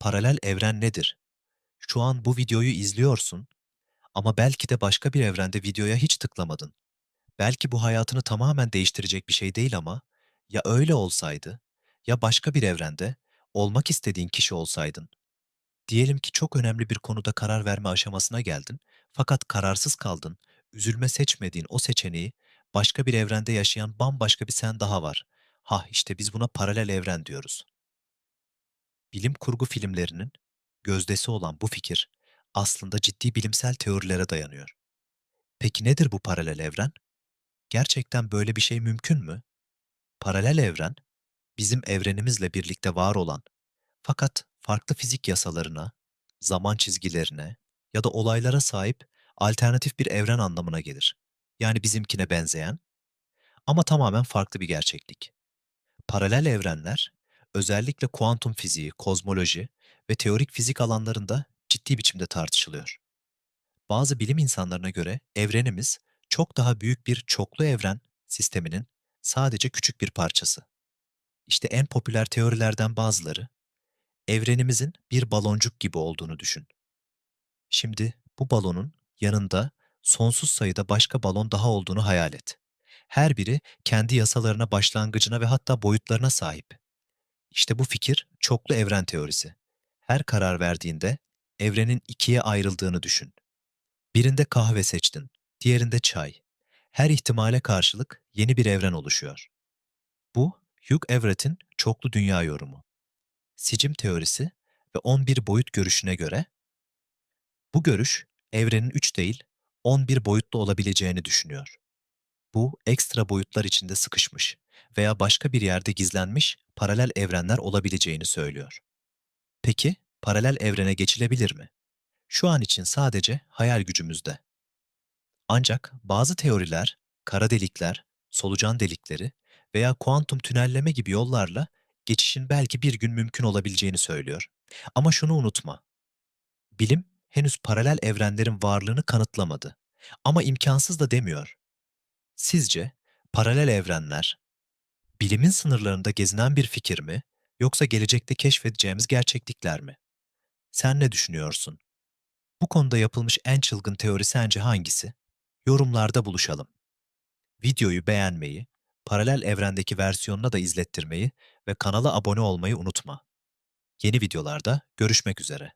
Paralel evren nedir? Şu an bu videoyu izliyorsun ama belki de başka bir evrende videoya hiç tıklamadın. Belki bu hayatını tamamen değiştirecek bir şey değil ama ya öyle olsaydı ya başka bir evrende olmak istediğin kişi olsaydın. Diyelim ki çok önemli bir konuda karar verme aşamasına geldin fakat kararsız kaldın. Üzülme seçmediğin o seçeneği başka bir evrende yaşayan bambaşka bir sen daha var. Ha işte biz buna paralel evren diyoruz. Bilim kurgu filmlerinin gözdesi olan bu fikir aslında ciddi bilimsel teorilere dayanıyor. Peki nedir bu paralel evren? Gerçekten böyle bir şey mümkün mü? Paralel evren, bizim evrenimizle birlikte var olan fakat farklı fizik yasalarına, zaman çizgilerine ya da olaylara sahip alternatif bir evren anlamına gelir. Yani bizimkine benzeyen ama tamamen farklı bir gerçeklik. Paralel evrenler, özellikle kuantum fiziği, kozmoloji ve teorik fizik alanlarında ciddi biçimde tartışılıyor. Bazı bilim insanlarına göre evrenimiz çok daha büyük bir çoklu evren sisteminin sadece küçük bir parçası. İşte en popüler teorilerden bazıları, evrenimizin bir baloncuk gibi olduğunu düşün. Şimdi bu balonun yanında sonsuz sayıda başka balon daha olduğunu hayal et. Her biri kendi yasalarına, başlangıcına ve hatta boyutlarına sahip. İşte bu fikir çoklu evren teorisi. Her karar verdiğinde evrenin ikiye ayrıldığını düşün. Birinde kahve seçtin, diğerinde çay. Her ihtimale karşılık yeni bir evren oluşuyor. Bu, Hugh Everett'in çoklu dünya yorumu. Sicim teorisi ve 11 boyut görüşüne göre, bu görüş evrenin 3 değil, 11 boyutlu olabileceğini düşünüyor. Bu, ekstra boyutlar içinde sıkışmış veya başka bir yerde gizlenmiş paralel evrenler olabileceğini söylüyor. Peki, paralel evrene geçilebilir mi? Şu an için sadece hayal gücümüzde. Ancak bazı teoriler, kara delikler, solucan delikleri veya kuantum tünelleme gibi yollarla geçişin belki bir gün mümkün olabileceğini söylüyor. Ama şunu unutma. Bilim henüz paralel evrenlerin varlığını kanıtlamadı. Ama imkansız da demiyor. Sizce paralel evrenler bilimin sınırlarında gezinen bir fikir mi yoksa gelecekte keşfedeceğimiz gerçeklikler mi? Sen ne düşünüyorsun? Bu konuda yapılmış en çılgın teori sence hangisi? Yorumlarda buluşalım. Videoyu beğenmeyi, paralel evrendeki versiyonuna da izlettirmeyi ve kanala abone olmayı unutma. Yeni videolarda görüşmek üzere.